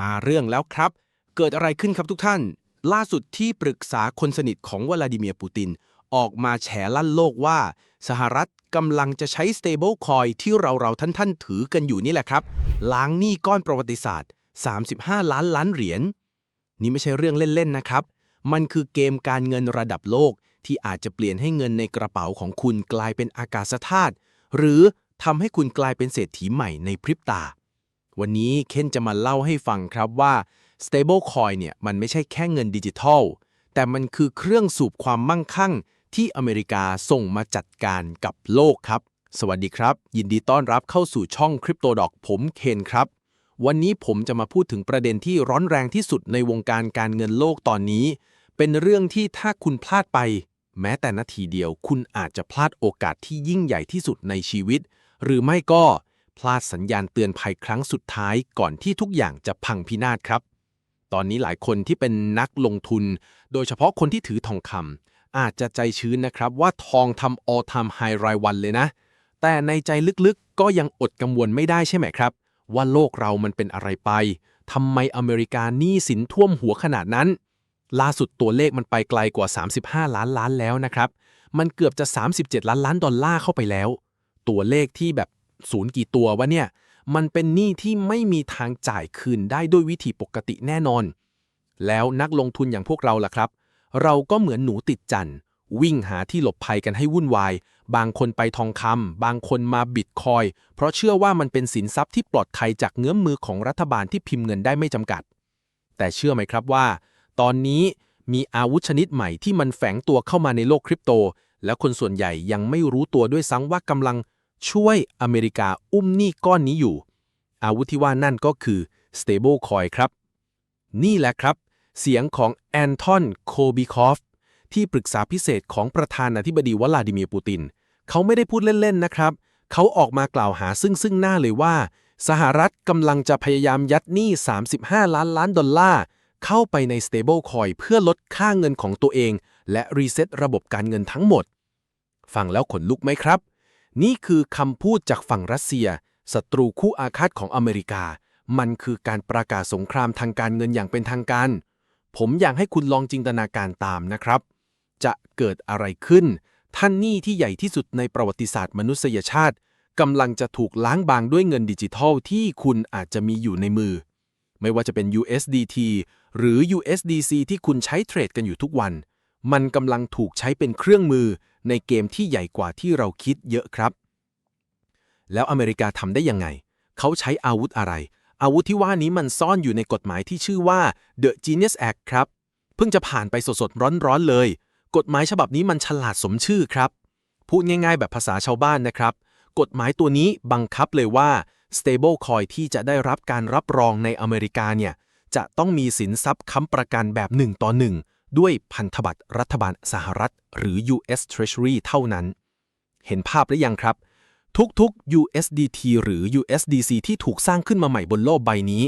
มาเรื่องแล้วครับ เกิดอะไรขึ้นครับทุกท่าน ล่าสุดที่ปรึกษาคนสนิทของวลาดิเมียร์ปูติน ออกมาแฉลั่นโลกว่า สหรัฐกำลังจะใช้ stable coin ที่เราเราท่านท่านถือกันอยู่นี่แหละครับ ล้างหนี้ก้อนประวัติศาสตร์ 35 ล้านล้านเหรียญนี่ไม่ใช่เรื่องเล่นๆนะครับ มันคือเกมการเงินระดับโลกที่อาจจะเปลี่ยนให้เงินในกระเป๋าของคุณกลายเป็นอากาศธาตุหรือทำให้คุณกลายเป็นเศรษฐีใหม่ในพริบตา วันนี้เคนจะมาเล่าให้ฟังครับว่า stable coin เนี่ยมันไม่ใช่แค่เงินดิจิทัล แต่มันคือเครื่องสูบความมั่งคั่งที่อเมริกาส่งมาจัดการกับโลกครับ สวัสดีครับ ยินดีต้อนรับเข้าสู่ช่องคริปโตดอกผมเคนครับ วันนี้ผมจะมาพูดถึงประเด็นที่ร้อนแรงที่สุดในวงการการเงินโลกตอนนี้ เป็นเรื่องที่ถ้าคุณพลาดไป แม้แต่นาทีเดียว คุณอาจจะพลาดโอกาสที่ยิ่งใหญ่ที่สุดในชีวิต หรือไม่ก็ พลาดสัญญาณเตือนภัยครั้งสุดท้ายก่อนที่ทุกอย่างจะพังพินาศครับ ตอนนี้หลายคนที่เป็นนักลงทุน โดยเฉพาะคนที่ถือทองคำอาจจะใจชื้นนะครับว่าทองทำ all time high รายวันเลยนะ แต่ในใจลึกๆก็ยังอดกังวลไม่ได้ใช่ไหมครับ ว่าโลกเรามันเป็นอะไรไปทำไมอเมริกาหนี้สินท่วมหัวขนาดนั้น ล่าสุดตัวเลขมันไปไกลกว่า 35 ล้านล้านแล้วนะครับ มันเกือบจะ 37 ล้านล้านดอลลาร์เข้าไปแล้ว ตัวเลขที่แบบ ศูนย์กี่ตัววะเนี่ย มันเป็นหนี้ที่ไม่มีทางจ่ายคืนได้ด้วยวิธีปกติแน่นอน แล้วนักลงทุนอย่างพวกเราล่ะครับ เราก็เหมือนหนูติดจันทร์วิ่งหาที่หลบภัยกันให้วุ่นวาย บางคนไปทองคำบางคนมาบิตคอย เพราะเชื่อว่ามันเป็นสินทรัพย์ที่ปลอดภัยจากเงื้อมมือของรัฐบาลที่พิมพ์เงินได้ไม่จำกัด แต่เชื่อไหมครับว่า ตอนนี้มีอาวุธชนิดใหม่ที่มันแฝงตัวเข้ามาในโลกคริปโต แล้วคนส่วนใหญ่ยังไม่รู้ตัวด้วยซ้ำว่ากำลัง ช่วยอเมริกาอุ้มหนี้ก้อนนี้อยู่ อาวุธที่ว่านั่นก็คือ stable coin ครับ นี่แหละครับ เสียงของแอนทอนโคบิคอฟที่ปรึกษาพิเศษของประธานาธิบดีวลาดิเมียร์ปูติน เขาไม่ได้พูดเล่น ๆ นะครับ เขาออกมากล่าวหาซึ่งซึ่งหน้าเลยว่า สหรัฐกำลังจะพยายามยัดหนี้ 35 ล้านล้านดอลลาร์เข้าไปใน stable coin เพื่อลดค่าเงินของตัวเอง และรีเซ็ตระบบการเงินทั้งหมด ฟังแล้วขนลุกไหมครับ นี่คือคำพูดจากฝั่งรัสเซียศัตรูคู่อาฆาตของอเมริกา มันคือการประกาศสงครามทางการเงินอย่างเป็นทางการ ผมอยากให้คุณลองจินตนาการตามนะครับ จะเกิดอะไรขึ้น ท่านหนี้ที่ใหญ่ที่สุดในประวัติศาสตร์มนุษยชาติกำลังจะถูกล้างบางด้วยเงินดิจิทัลที่คุณอาจจะมีอยู่ในมือ ไม่ว่าจะเป็น USDT หรือ USDC ที่คุณใช้เทรดกันอยู่ทุกวัน มันกำลังถูกใช้เป็นเครื่องมือ ในเกมที่ใหญ่กว่าที่เราคิดเยอะครับ แล้วอเมริกาทำได้ยังไง เขาใช้อาวุธอะไร อาวุธที่ว่านี้มันซ่อนอยู่ในกฎหมายที่ชื่อว่า The Genius Act ครับ เพิ่งจะผ่านไปสดๆ ร้อนๆเลย กฎหมายฉบับนี้มันฉลาดสมชื่อครับ พูดง่ายๆ แบบภาษาชาวบ้านนะครับ กฎหมายตัวนี้บังคับเลยว่า stable coin ที่จะได้รับการรับรองในอเมริกาเนี่ยจะต้องมีสินทรัพย์ค้ำประกันแบบ1ต่อ1 ด้วยพันธบัตรรัฐบาลสหรัฐ หรือ US Treasury เท่านั้น เห็นภาพหรือยังครับ ทุกๆ USDT หรือ USDC ที่ถูกสร้างขึ้นมาใหม่บนโลกใบนี้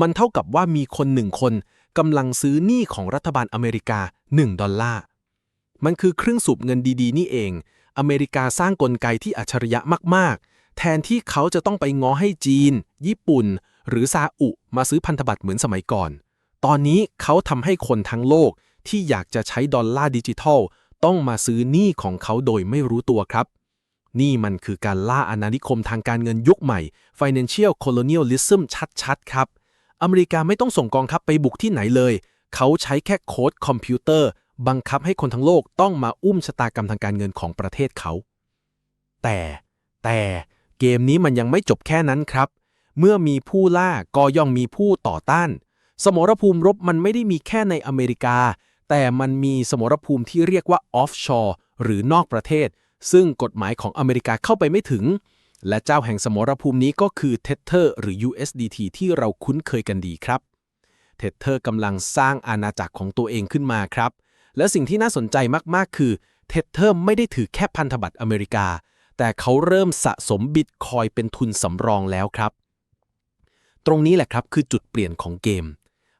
มันเท่ากับว่ามีคนหนึ่งคนกำลังซื้อหนี้ของรัฐบาลอเมริกา 1 ดอลลาร์ มันคือเครื่องสูบเงินดีๆ นี่เอง อเมริกาสร้างกลไกที่อัจฉริยะมากๆ แทนที่เขาจะต้องไปง้อให้จีน ญี่ปุ่น หรือซาอุมาซื้อพันธบัตรเหมือนสมัยก่อน ตอนนี้เขาทำให้คนทั้งโลก ที่อยากจะใช้ดอลลาร์ดิจิทัล ต้องมาซื้อหนี้ของเขาโดยไม่รู้ตัวครับ นี่มันคือการล่าอาณานิคมทางการเงินยุคใหม่ Financial Colonialism ชัดๆ ครับ อเมริกาไม่ต้องส่งกองทัพไปบุกที่ไหนเลย เขาใช้แค่โค้ดคอมพิวเตอร์ บังคับให้คนทั้งโลกต้องมาอุ้มชะตากรรมทางการเงินของประเทศเขา แต่แต่เกมนี้มันยังไม่จบแค่นั้นครับ เมื่อมีผู้ล่าก็ย่อมมีผู้ต่อต้าน สมรภูมิรบมันไม่ได้มีแค่ในอเมริกา แต่มันมีสมรภูมิที่เรียกว่า offshore หรือนอกประเทศ ซึ่งกฎหมายของอเมริกาเข้าไปไม่ถึง และเจ้าแห่งสมรภูมินี้ก็คือ Tether หรือ USDT ที่เราคุ้นเคยกันดีครับ Tether กำลังสร้างอาณาจักรของตัวเองขึ้นมาครับ และสิ่งที่น่าสนใจมาก ๆ คือ Tether ไม่ได้ถือแค่พันธบัตรอเมริกา แต่เขาเริ่มสะสมบิตคอยเป็นทุนสำรองแล้วครับ ตรงนี้แหละครับคือจุดเปลี่ยนของเกม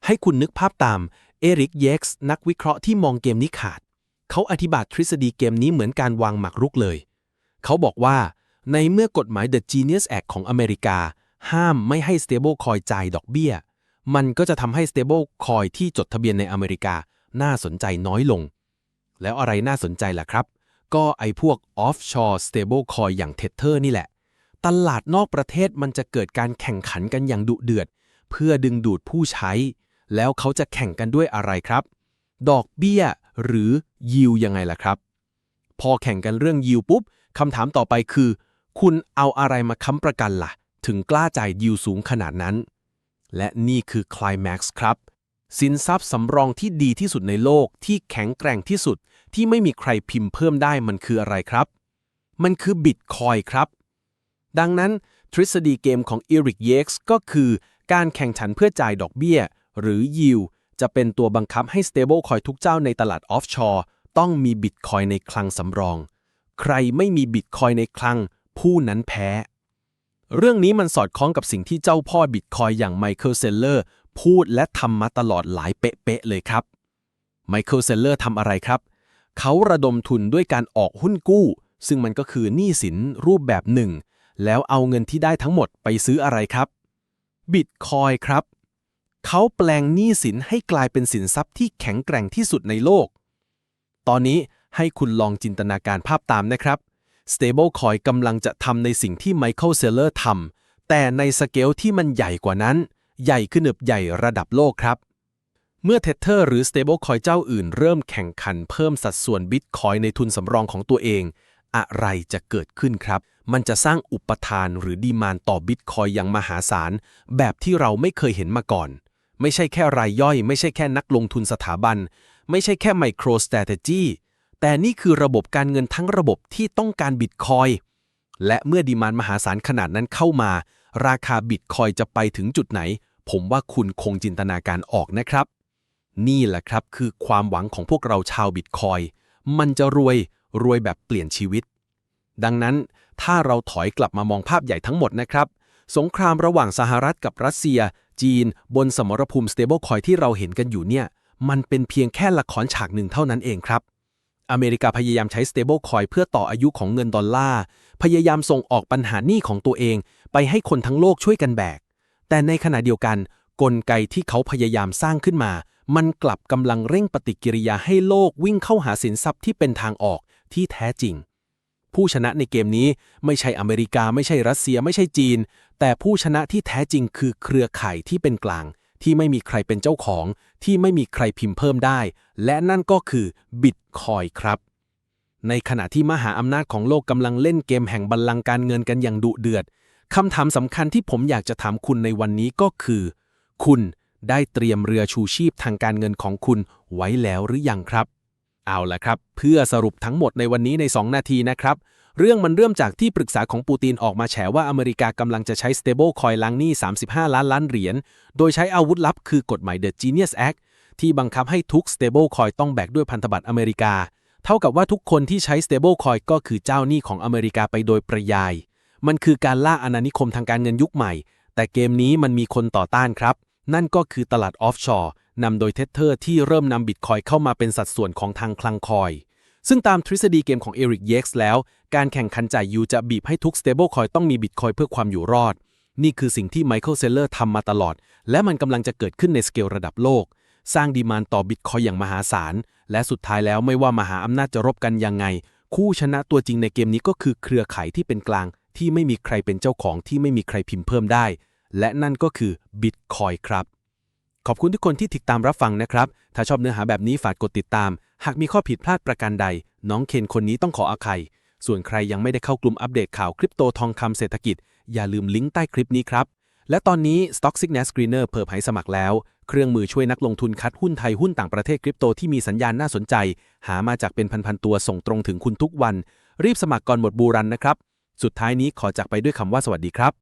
ให้คุณนึกภาพตาม เอริกเย็กส์นักวิเคราะห์ที่มองเกมนี้ขาด เขาอธิบายทฤษฎีเกมนี้เหมือนการวางหมากรุกเลย เขาบอกว่า ในเมื่อกฎหมาย The Genius Act ของอเมริกา ห้ามไม่ให้ stablecoin จ่ายดอกเบี้ย มันก็จะทำให้ stable coin ที่จดทะเบียนในอเมริกา น่าสนใจน้อยลง แล้วอะไรน่าสนใจล่ะครับ ก็ไอพวก offshore stable coin อย่าง Tether นี่แหละ ตลาดนอกประเทศมันจะเกิดการแข่งขันกันอย่างดุเดือด เพื่อดึงดูดผู้ใช้ แล้วเขาจะแข่งกันด้วยอะไรครับ ดอกเบี้ย หรือยิวยังไงล่ะครับ พอแข่งกันเรื่องยิวปุ๊บคำถามต่อไปคือ คุณเอาอะไรมาค้ำประกันล่ะ ถึงกล้าจ่ายยิวสูงขนาดนั้น และนี่คือคลายแม็กซ์ครับ สินทรัพย์สำรองที่ดีที่สุดในโลกที่แข็งแกร่งที่สุด ที่ไม่มีใครพิมพ์เพิ่มได้มันคืออะไรครับ มันคือบิตคอยครับ ดังนั้นทฤษฎีเกมของอีริกเยกส์ก็คือการแข่งขันเพื่อจ่ายดอกเบี้ย หรือยิวจะเป็นตัวบังคับให้ stable coin ทุกเจ้าในตลาดออฟชอร์ต้องมีบิตคอยในคลังสำรอง ใครไม่มีบิตคอยในคลัง ผู้นั้นแพ้ เรื่องนี้มันสอดคล้องกับสิ่งที่เจ้าพ่อบิตคอยอย่างไมเคิลเซลเลอร์พูดและทำมาตลอดหลายเป๊ะๆเลยครับไมเคิลเซลเลอร์ทำอะไรครับ เขาระดมทุนด้วยการออกหุ้นกู้ ซึ่งมันก็คือหนี้สินรูปแบบหนึ่ง แล้วเอาเงินที่ได้ทั้งหมดไปซื้ออะไรครับบิตคอยครับ เขาแปลงหนี้สินให้กลายเป็นสินทรัพย์ที่แข็งแกร่งที่สุดในโลก ตอนนี้ให้คุณลองจินตนาการภาพตามนะครับ Stablecoin กำลังจะทำในสิ่งที่ Michael Saylor ทำแต่ในสเกลที่มันใหญ่กว่านั้น ใหญ่ขึ้นบใหญ่ระดับโลกครับ เมื่อ Tether หรือ Stablecoin เจ้าอื่น เริ่มแข่งขันเพิ่มสัดส่วน Bitcoin ในทุนสำรองของตัวเอง อะไรจะเกิดขึ้นครับ มันจะสร้างอุปทานหรือดีมานต่อ Bitcoin อย่างมหาศาลแบบที่เราไม่เคยเห็นมาก่อน ไม่ใช่แค่รายย่อย ไม่ใช่แค่นักลงทุนสถาบัน ไม่ใช่แค่ Micro Strategy แต่นี่คือระบบการเงินทั้งระบบที่ต้องการบิตคอยและเมื่อดีมานมหาศาลขนาดนั้นเข้ามา ราคาบิตคอยจะไปถึงจุดไหน ผมว่าคุณคงจินตนาการออกนะครับ นี่แหละครับคือความหวังของพวกเราชาวบิตคอยมันจะรวยรวยแบบเปลี่ยนชีวิต ดังนั้นถ้าเราถอยกลับมามองภาพใหญ่ทั้งหมดนะครับ สงครามระหว่างสหรัฐกับรัสเซีย จีน บนสมรภูมิ stablecoin ที่เราเห็นกันอยู่เนี่ย มันเป็นเพียงแค่ละครฉากหนึ่งเท่านั้นเองครับ อเมริกาพยายามใช้ stablecoin เพื่อต่ออายุของเงินดอลลาร์ พยายามส่งออกปัญหาหนี้ของตัวเอง ไปให้คนทั้งโลกช่วยกันแบก แต่ในขณะเดียวกัน กลไกที่เขาพยายามสร้างขึ้นมา มันกลับกำลังเร่งปฏิกิริยาให้โลกวิ่งเข้าหาสินทรัพย์ที่เป็นทางออกที่แท้จริง ผู้ชนะในเกมนี้ไม่ใช่อเมริกาไม่ใช่รัสเซียไม่ใช่จีน แต่ผู้ชนะที่แท้จริงคือเครือข่ายที่เป็นกลาง ที่ไม่มีใครเป็นเจ้าของ ที่ไม่มีใครพิมพ์เพิ่มได้ และนั่นก็คือบิตคอยครับ ในขณะที่มหาอำนาจของโลกกำลังเล่นเกมแห่งบัลลังก์การเงินกันอย่างดุเดือดคำถามสำคัญที่ผมอยากจะถามคุณในวันนี้ก็คือ คุณได้เตรียมเรือชูชีพทางการเงินของคุณไว้แล้วหรือยังครับ เอาละครับ เพื่อสรุปทั้งหมดในวันนี้ใน 2 นาทีนะครับ เรื่องมันเริ่มจากที่ปรึกษาของปูตินออกมาแฉว่าอเมริกากำลังจะใช้ stable coin ล้างหนี้ 35 ล้านล้านเหรียญ โดยใช้อาวุธลับคือกฎหมาย The Genius Act ที่บังคับให้ทุก stable coin ต้องแบกด้วยพันธบัตรอเมริกา เท่ากับว่าทุกคนที่ใช้ stable coin ก็คือเจ้าหนี้ของอเมริกาไปโดยประยาย มันคือการล่าอาณานิคมทางการเงินยุคใหม่ แต่เกมนี้มันมีคนต่อต้านครับ นั่นก็คือตลาดออฟชอร์ นำโดยเทเทอร์ที่เริ่มนำบิตคอยเข้ามาเป็นสัดส่วนของทางคลังคอย ซึ่งตามทฤษฎีเกมของเอริกเย็กส์แล้ว การแข่งขันจ่ายยูจะบีบให้ทุก stable coin ต้องมีบิตคอยเพื่อความอยู่รอด นี่คือสิ่งที่ไมเคิลเซเลอร์ทำมาตลอด และมันกำลังจะเกิดขึ้นในสเกลระดับโลก สร้างดีมานต่อบิตคอยอย่างมหาศาล และสุดท้ายแล้วไม่ว่ามหาอำนาจจะรบกันยังไง คู่ชนะตัวจริงในเกมนี้ก็คือเครือข่ายที่เป็นกลาง ที่ไม่มีใครเป็นเจ้าของที่ไม่มีใครพิมพ์เพิ่มได้ และนั่นก็คือบิตคอยครับ ขอบคุณทุกคนที่ติดตามรับฟังนะครับ ถ้าชอบเนื้อหาแบบนี้ฝากกดติดตาม หากมีข้อผิดพลาดประการใด น้องเคนคนนี้ต้องขออภัย ส่วนใครยังไม่ได้เข้ากลุ่มอัปเดตข่าวคริปโตทองคำเศรษฐกิจ อย่าลืมลิงก์ใต้คลิปนี้ครับ และตอนนี้ Stock Signal Screener เปิดให้สมัครแล้ว เครื่องมือช่วยนักลงทุนคัดหุ้นไทยหุ้นต่างประเทศคริปโตที่มีสัญญาณน่าสนใจ หามาจากเป็นพันๆตัวส่งตรงถึงคุณทุกวัน รีบสมัครก่อนหมดบูรันนะครับ สุดท้ายนี้ขอจากไปด้วยคำว่าสวัสดีครับ